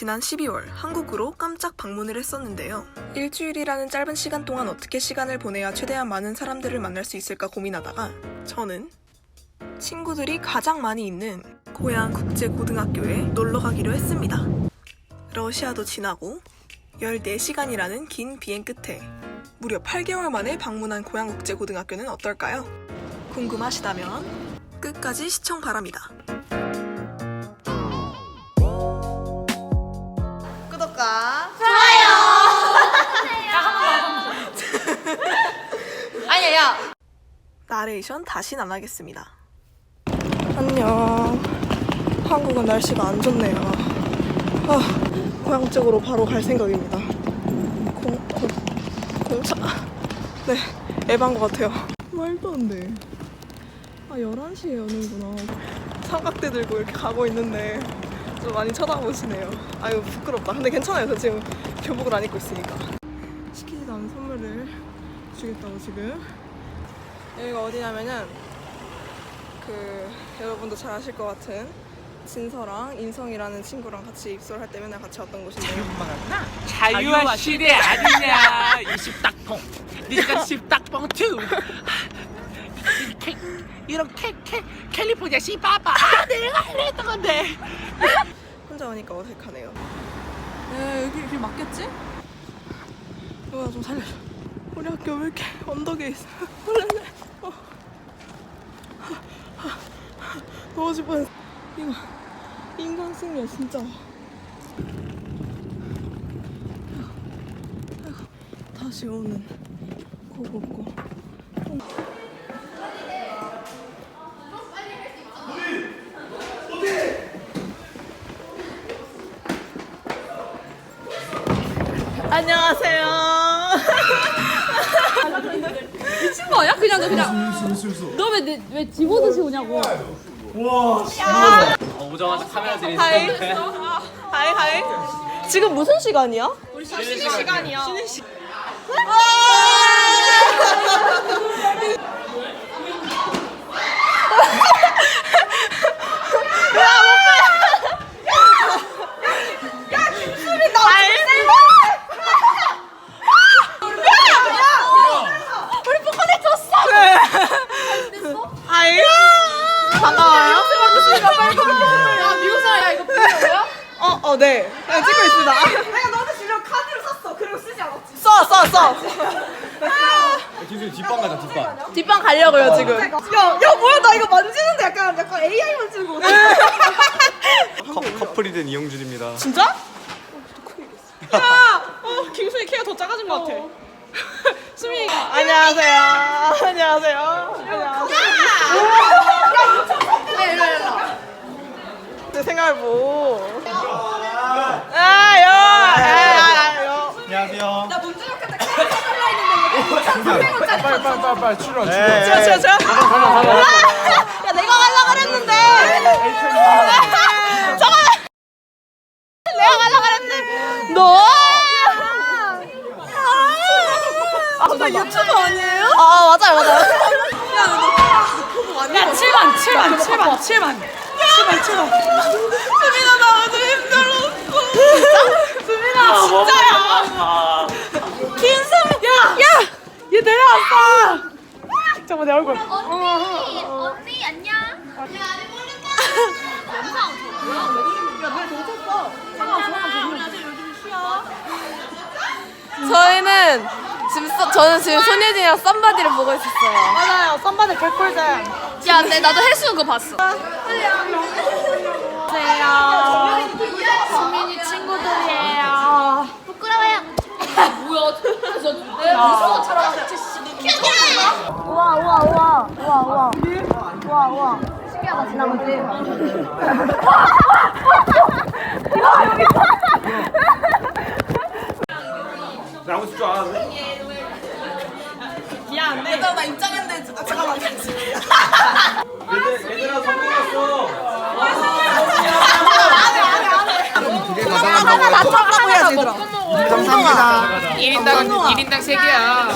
지난 12월 한국으로 깜짝 방문을 했었는데요. 일주일이라는 짧은 시간 동안 어떻게 시간을 보내야 최대한 많은 사람들을 만날 수 있을까 고민하다가 저는 친구들이 가장 많이 있는 고향 국제고등학교에 놀러 가기로 했습니다. 러시아도 지나고 14시간이라는 긴 비행 끝에 무려 8개월 만에 방문한 고향 국제고등학교는 어떨까요? 궁금하시다면 끝까지 시청 바랍니다. 나레이션 다신 안 하겠습니다. 안녕. 한국은 날씨가 안 좋네요. 아, 고향 쪽으로 바로 갈 생각입니다. 공, 공, 공차. 네, 에반 것 같아요. 말도 안 돼. 아, 11시에 여는구나. 삼각대 들고 이렇게 가고 있는데 좀 많이 쳐다보시네요. 아유, 부끄럽다. 근데 괜찮아요. 저 지금 교복을 안 입고 있으니까. 시키지도 않은 선물을 주겠다고 지금. 여기가 어디냐면은 그 여러분도 잘 아실 것 같은 진서랑 인성이라는 친구랑 같이 입소를 할 때 맨날 같이 왔던 곳인데요. 자유화 시대 아니냐 이 십딱봉 니가 십딱봉 투 이런 캐, 캐, 캘리포니아 씨바바 아 내가 이랬던 건데 혼자 오니까 어색하네요. 야, 여기 길 맞겠지? 누가 좀 살려줘. 우리 학교 왜 이렇게 언덕에 있어? 원래는 어. 넘어질 뻔. 이거 인간승리야 진짜. 아이고, 다시 오는 고고고. 안녕하세요. 미친 거 아니야? 그냥 너 그냥 너 왜 왜 집어드시 오냐고 오자마자 카메라 들이는 하이. 하이 하이. 지금 무슨 시간이야? 쉬는 시간이야 쉬는 시 하이. 어, 어, 네. 그냥 찍고 있습니다. 내가 너한테 주려고 카드를 샀어. 그리고 쓰지 않았지. 써, 써, 써. 기술 뒷방 가자 뒷방 뒷방 가려고요, 지금. 야, 야, 뭐야. 나 이거 만지는데 약간, 약간 AI 만지는 거 같아. 커, 커플이 된 이영준입니다 진짜? 야, 어, 김수희 키가 더 작아진 것 같아. 수미. 안녕하세요. 안녕하세요. 안녕하세요. 내 생각을 뭐. 아, 요. 아, 요. 안녕하세요 빨리 빨리 빨리 빨리 출연 저, 저, 저. 야, 내가 가려고 그랬는데. 잠깐만. 내가 가려고 그랬는데. 너. 아, 나 유튜브 아니에요? 아, 맞아요, 맞아요. 야, 너 야 7만 7만 7만 7만 7만 7만 수민아, 나? 수민아, 진짜야. 김수민. 야, 야, 얘 내려왔어. 잠깐만, 내 얼굴. 언니, 언니 안녕. 저희는 지금 서, 저는 지금 손예진이랑 썸바디를 보고 있었어요. 맞아요, 썸바들 개꿀잼. 야 근데 나도 헬스 그거 봤어 안녕하세요. 수민이 친구들이에요. 부끄러워요. 뭐야 저 내가 무서워 차라리 같이 우와 우와 우와 우와 우와 우와 우와 신기하다 지나가지. 나오고 싶지 않았는데 얘들아, 나 입장했는데, 아, 잠깐만. 얘들아. 감사합니다. 1인당, 일인당 3개야.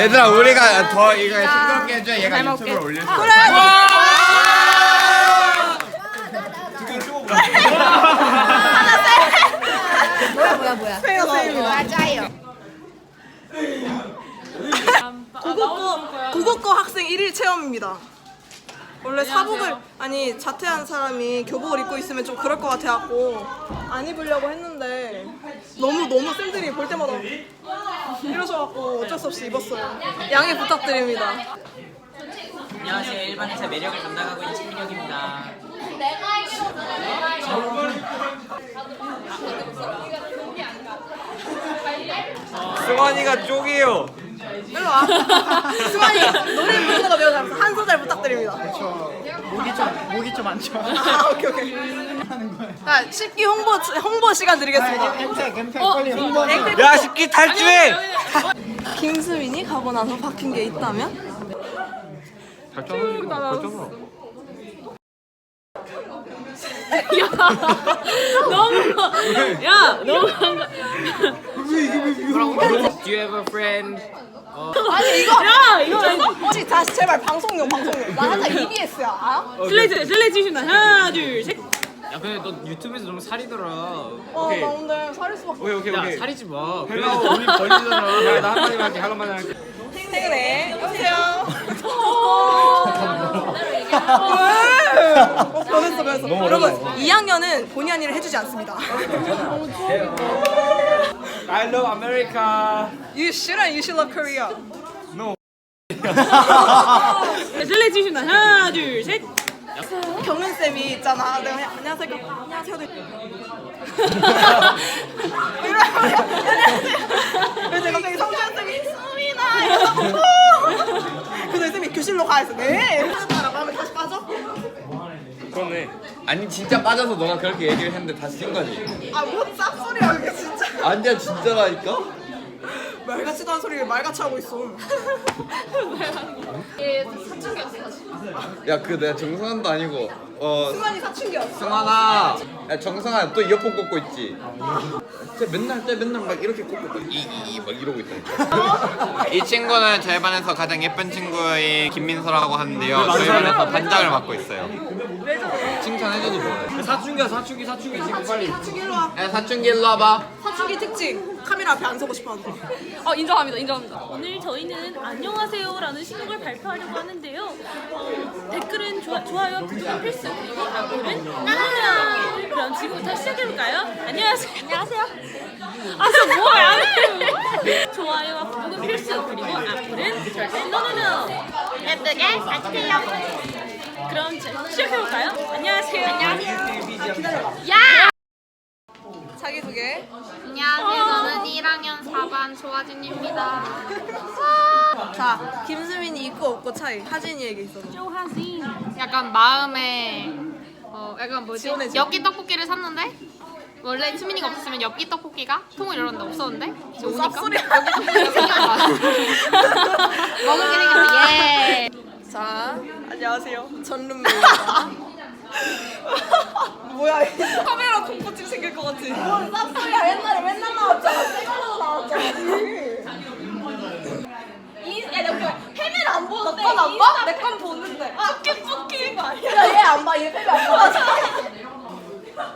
얘들아 우리가 더 이거 싱그럽게 해줘 얘가 유튜브에 올릴 거야 뭐야 뭐야 뭐야. 세요 세요. 맞아요. 국어과 국어과 학생 1일 체험입니다. 원래 사복을 아니 자퇴한 사람이 교복을 입고 있으면 좀 그럴 것 같아갖고 안 입으려고 했는데 너무 너무 쌤들이 볼 때마다 이러셔갖고 어쩔 수 없이 입었어요. 양해 부탁드립니다. 안녕하세요. 일반에서 매력을 담당하고 있는 신민혁입니다. 승환이가 쪽이요. 일로 와. 승환이 노래 부르는 거 배우자. 한 소절 부탁드립니다. 목이 좀 목이 좀 안 좋아. 아 오케이 오케이. 자 10기 홍보 홍보 시간 드리겠습니다. 햄태 햄태 빨리 홍보. 야 십기 탈주해. 김수민이 가고 나서 바뀐 게 있다면? 너무 야 너무 한가 Do you have a friend? 아니 이거 야 이거 혹시 다시 제발 방송용 방송용. 나 항상 EBS야. 알아? 슬레이트 슬레이트 주신다 하나 둘셋 야 근데 너 유튜브에서 너무 살이더라. 어, 나 오늘 살일 수밖에 오케이 오케이 야 오케이. 살이지 마. 그래도 우리 걸리잖아. 야, 나 한마디만 할게. 한마디만 할게. 퇴근해. 여보세요. 어, 변했어, 변했어. 여러분, 2학년은 본의 아니를 해주지 않습니다. I love America. You shouldn't, you should love Korea. 슬레이트 주신다 하나 둘 셋 경은 쌤이 있잖아. 내가 그냥 안녕하세요. 안녕하세요. 이러면 안녕하세요. 그래서 갑자기 성주현 쌤이 수민아 이러고 근데 쌤이 교실로 가 있어. 네. 그러네. 아니 진짜 빠져서 너가 그렇게 얘기를 했는데 다시 뛴 거지. 아, 뭔 쌉소리야, 이게 진짜. 아니야 진짜라니까. 말 같지도 않은 소리를 말 같이 하고 있어. 야그 내가 정승환도 아니고 어 승환이 사춘기였어. 승환아. 야 정승환 또 이어폰 꽂고 있지. 쟤 맨날 쟤 맨날 막 이렇게 꽂고 이이막 이러고 있다니까. 이 친구는 저희 반에서 가장 예쁜 친구인 김민서라고 하는데요. 저희 반에서 반장을 맡고 있어요. 칭찬해줘도 뭐해? 사춘기야 사춘기 사춘기 지금 빨리. 사춘기 일로 와. 야 사춘기 일로 와봐. 사춘기 특징. 카메라 앞에 안 서고 싶었는데. 어 인정합니다 인정합니다 오늘 저희는 안녕하세요라는 신곡을 발표하려고 하는데요 어, 댓글은 좋아, 좋아요 구독은 필수 그리고 악플은 나나나 그럼 지금부터 시작해볼까요? 안녕하세요 안녕하세요 아 저 뭐야 좋아요와 구독은 필수 그리고 악플은 절대 노노노 예쁘게 사주세요. 그럼 자, 시작해볼까요? 안녕하세요 안녕하세요 자기소개. 안녕하세요. 저는 1학년 4반 조아진입니다. 자, 김수민이 있고 없고 차이. 하진이에게 있어서. 조하진 약간 마음에 어 약간 뭐지? 지원해줘. 엽기 떡볶이를 샀는데 원래 수민이가 없었으면 엽기 떡볶이가 통을 열었는데 없었는데 이제 오니까. 엽기 떡볶이가 먹을 게 생겼어. 예. 자, 안녕하세요. 전룸메입니다. 뭐야, 이 카메라 공포증 생길 것 같아. 뭔 쌉소리야. 옛날에 맨날 나왔잖아. 생얼로 나왔잖아. 야, 너 패밀 안 보는데. 내건 안 봐? 내 건 보는데. 아, 뿌끼 뿌끼. 야, 얘안 봐. 얘 패밀 안 봐.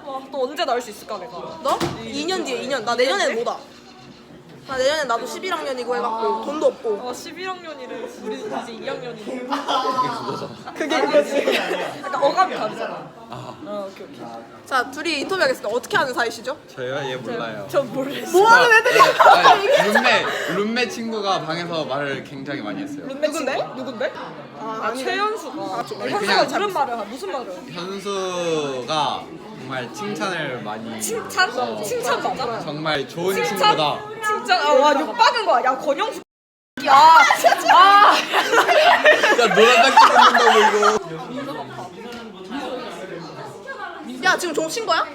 와, 또 언제 나올 수 있을까, 내가? 너? 2년 뒤에, 2년. 나 내년에는 못 와. 나 내년에 나도 11학년이고 해갖고 돈도 없고. 어, 11학년이래. 우리 이제 2학년이. 그게 그거지. 약간 어감이 다르잖아. 어, 오케이, 오케이. 자, 둘이 인터뷰하겠습니다. 어떻게 하는 사이시죠? 저요? 얘 몰라요. 전 모르겠어요. 뭐 하는 애들이야? 아니, 룸메 룸메 친구가 방에서 말을 굉장히 많이 했어요. 누군데? 누군데? 아, 최현수가. 아, 그냥 현수가 무슨 말을 하? 무슨 말을? 현수가 정말 칭찬을 많이 칭찬? 칭찬 맞아? 정말 좋은 칭찬? 친구다. 칭찬? 아, 와, 욕 박은 거야. 야, 권영수. 야, 아, 야 노란 장치 입는다고 야, 지금 종친 거야?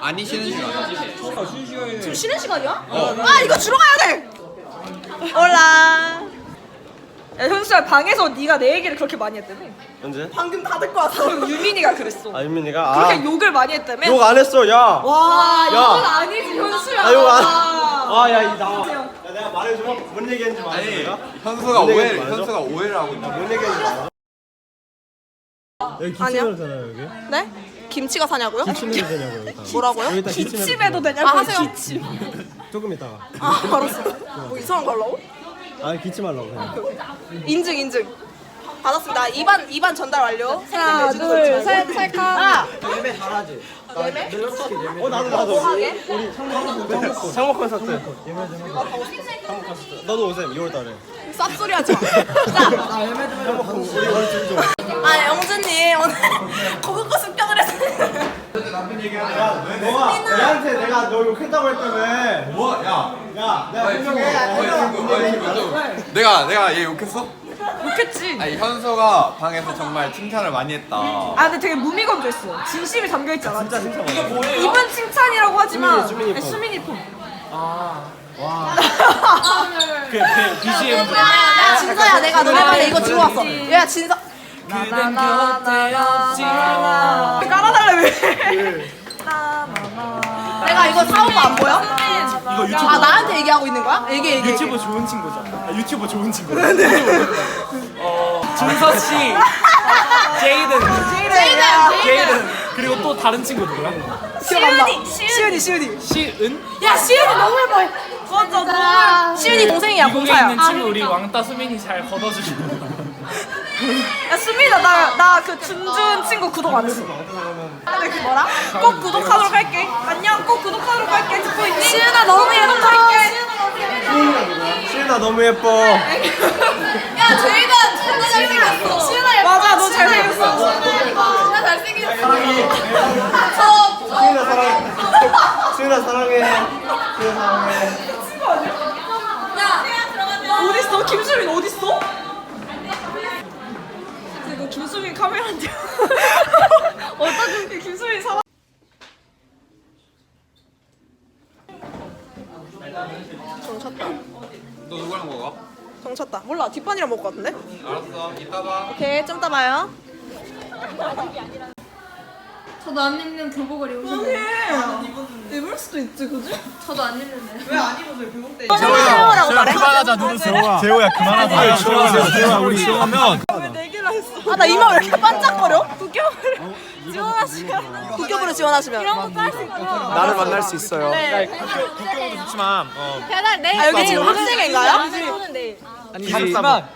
아니 쉬는 시간. 지금 쉬는 시간이야? 아, 이거 주러 가야 돼. 올라. 야, 현수야, 방에서 네가 내 얘기를 그렇게 많이 했다며. 언제? 방금 다 듣고 왔어. 유민이가 그랬어. 아 그렇게 아, 욕을 많이 했다며. 욕안 했어 야. 와, 야. 이건 아니지, 현수야. 아, 욕 안. 아야 이 나와. 야 내가 말해줘. 뭔 얘기했는지 말해줘. 아니 내가? 현수가 뭔 오해 얘기인지? 현수가 오해를 하고 있다. 뭔 얘기했는지 말해줘. 여기 아니야. 김치잖아요 여기. 네? 김치가 사냐고요? 기침해도 되냐고요 일단 뭐라고요? 일단 기침해도 기침해도 되냐고 아, 하세요. 조금 있다가 아 알았어 뭐 이상한 거 하려고? 아 기침하려고. 그냥 인증 인증. 받았습니다. 2반 2반 전달 완료. 하나, 둘, 셋, 셀카. 아, 예매 잘하지. 예매? 어 나도 나도. 우리 창목 콘서트. 예매 좀 해봐. 창목 콘서트. 너도 오셈 2월 달에. 쌉소리 하지 마. 창목 우리 아 영준님 오늘 고급고 습격을 했어요 야, 너가 얘한테 내가 너 욕했다고 했다며. 뭐? 야, 야, 내가 분명해. 내가 내가 얘 욕했어? 좋겠지. 아니 현서가 방에서 정말 칭찬을 많이 했다. 아, 근데 되게 무미건조했어. 진심이 잠겨있지 않아? 진짜 많아. 입은 칭찬이라고 하지만 수민이, 수민이 폰. 그, 그 BGM. 야 진서야 내가 노래방에 이거 주고 왔어 야 진서 깔아달래 왜 내가 이거 사온 거 안 보여? 이거 유튜브. 아 나한테 얘기하고 있는 거야? 얘기 얘기 유튜브 좋은 친구죠. 아, 유튜브 좋은 친구. 준서 씨, 제이든, 제이든 제이든 그리고 또 다른 친구 누구야? 시은이 시은이 시은이 시은? 야 시은이 너무 예뻐 맞아 너무 시은이 동생이야 20에 공사야 있는 친구 우리 왕따 수민이 잘 걷어주고 야, 수민아, 나, 나 그 준준 친구 구독 안 했어. 근데 그 뭐라? 꼭 구독하도록 할게. 안녕, 꼭 구독하도록 할게. 듣고 있니? 시은아, 너무 예뻐. 시은아 너무 예뻐. 야 제이든 진짜 잘생겼어 시은아 예뻐 맞아, 너 잘생겼어. 진짜 잘생겼어 시은아 사랑해. 시은아 사랑해. 시은아 사랑해. 어딨어? 김수민 어딨어? 이거 김수민 카메라인데. 어떤 김수민 사람? 정 찼다 너 누구랑 먹어? 정 찼다 몰라 뒷판이랑 먹을 것 같은데? 알았어. 이따 봐. 오케이 좀 이따 봐요 저도 안 입는 교복을 입으셨네요. 입을 수도 있지, 그지? 저도 안 입는데. 세워라고 말해? 그만하자 누르세요. 재호야 그만하자. 재호야 재호야 우리 지원하면. 아나 이마 왜 이렇게 반짝거려? 국경으로 지원하시면 국경으로 지원하시면 나를 만날 수 있어요. 국경도 좋지만 어. 배달 내일. 아 여기 지금 학생인가요? 하지만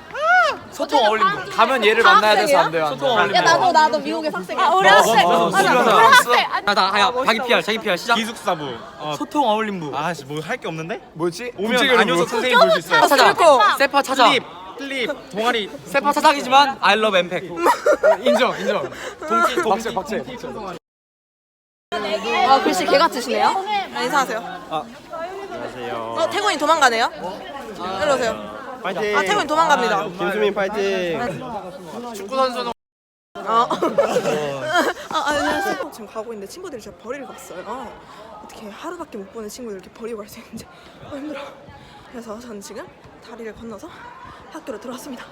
소통 어울린다. 가면 얘를 만나야 돼서 안 돼요. 소통 야 어울린다. 나도 나도 미국에 학생이야 아 우리 학생. 우리 학생. 나 하야 자기 PR 자기 PR 시작. 기숙사부. 어, 소통 어울림부. 아씨 뭐 할 게 없는데? 뭐지? 오면 안효석 뭐? 선생님 볼 수 있어요. 찾아. 세파 찾아. 클립 클립 동아리 세파 차작이지만 I love 엠팩. 인정 인정. 동기 동기 박제. 아 글씨 개 같으시네요 아, 인사하세요 안녕하세요. 어 태군이 도망가네요 일로 오세요 파이팅. 아 태군이 도망갑니다 김수민 파이팅. 축구 선수는 아, 아, 안녕하세요. 지금 가고 있는데 친구들이 제가 버리러 갔어요. 어떻게 하루밖에 못 보는 친구들 이렇게 버리고 갈 수 있는지 아, 힘들어. 그래서 저는 지금 다리를 건너서 학교로 들어왔습니다.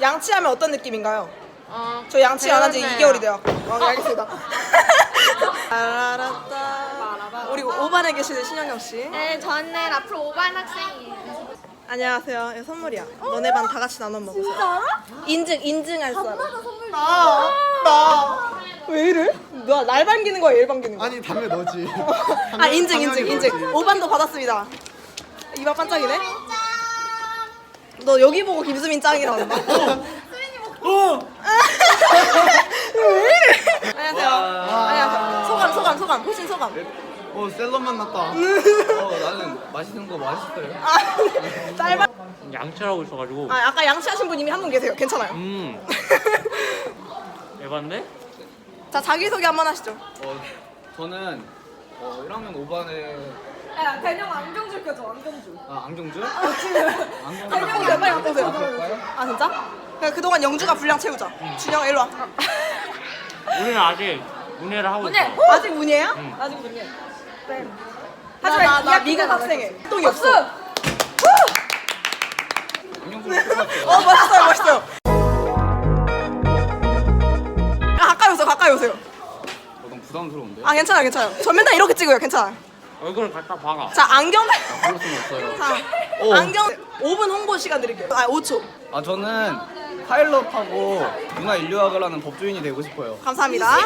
양치하면 어떤 느낌인가요? 어, 저 양치 안 한지 배웠네요. 2개월이 돼요. 어, 네, 알겠습니다. 라라라따. 우리 5반에 계시는 신영경 씨. 네, 저는 앞으로 5반 학생이에요. 안녕하세요. 이거 선물이야. 너네 반 다 같이 나눠 먹으세요. 진짜로? 인증 인증할 사람. 나. 나. 왜 이래? 나날 반기는 거야, 얘를 반기는 거야? 아니 담배 너지. 아 인증 인증 인증. 5반도 받았습니다. 이발 반짝이네. 너 여기 보고 김수민 짱이라는다. 왜 이래? 안녕하세요. 안녕하세요. 소감 소감 소감. 호신 소감. 어 셀럽 만났다. 어 나는 맛있는 거 맛있어요. 아, 짤반. 양치하고 있어가지고. 아 아까 양치하신 분 이미 한 분 계세요. 괜찮아요. 음. 에반데? 자 자기 소개 한번 하시죠. 어 저는 어 1학년 5반에 야, 대령 안경줄 껴줘, 안경줄. 아 안경주? 안경이 몇 마리 갖고 오세요. 아 진짜? 그냥 그동안 영주가 분량 채우자. 준영 일로 와. 우리는 아직 운해를 하고 있어. 아직 문이에요? 아직 문제. 하지만 나, 나 미국 학생회. 똥이 없어. 어 멋있어요 멋있어요. 아, 가까이 오세요 가까이 오세요. 어, 너무 부담스러운데? 아 괜찮아요 괜찮아요. 저 맨날 이렇게 찍어요 괜찮아요. 얼굴을 갖다 박아. 자 안경. 그럴 순 없어요. 자 안경 5분 홍보 시간 드릴게요. 아 5초. 아 저는 파일럿하고 문화 인류학을 하는 법조인이 되고 싶어요. 감사합니다.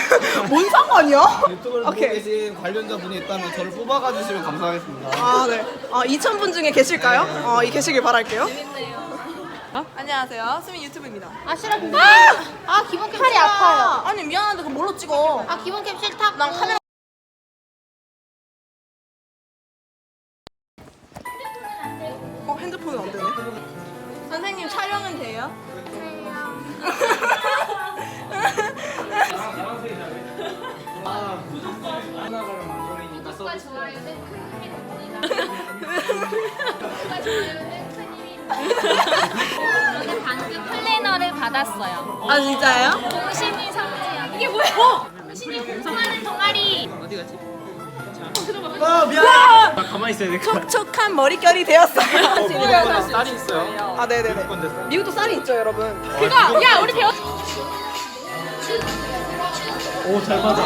뭔 상관이야? 유튜브를 보고 오케이. 계신 관련자분이 있다면 저를 뽑아가 주시면 감사하겠습니다. 아, 네. 아, 2,000분 중에 계실까요? 어, 이 계시길 바랄게요. 안녕하세요. 수민 유튜브입니다. 아 싫어 아! 아 기본 캠 팔이 아파요 아니, 미안한데 그럼 뭘로 찍어? 아 기본 캠 싫다고 난 카메라 구독과 좋아요 땡크님이 구독과 좋아요 땡크님이 저는 방금 플래너를 받았어요. 아, 진짜요? 공신이 성지야. 이게 뭐야? 공신이 공성하는 동아리. 가만히 있어야 돼. 촉촉한 머릿결이 되었어요. 딸이 있어요. 아, 네네네. 미국도 쌀이 있죠, 여러분. 그거 야 우리 배웠 오잘 맞아.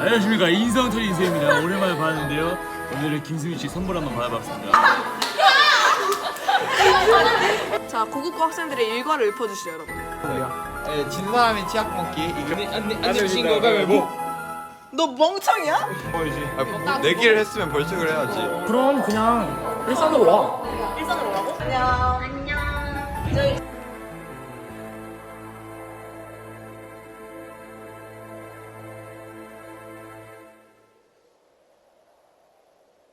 안녕하십니까 인성철 인수입니다. 오랜만에 봤는데요. 오늘은 김수민 씨 선물 한번 받아봤습니다. 자, 고국고 학생들의 일과를 읊어주시죠, 여러분. 네, 진 사람이 치약 먹기. 이거 안녕 친구가 왜 뭐? 너 멍청이야? 아, 내기를 했으면 벌칙을 해야지. 그럼 그냥 일산으로 와. 일산으로 오라고? 안녕. 안녕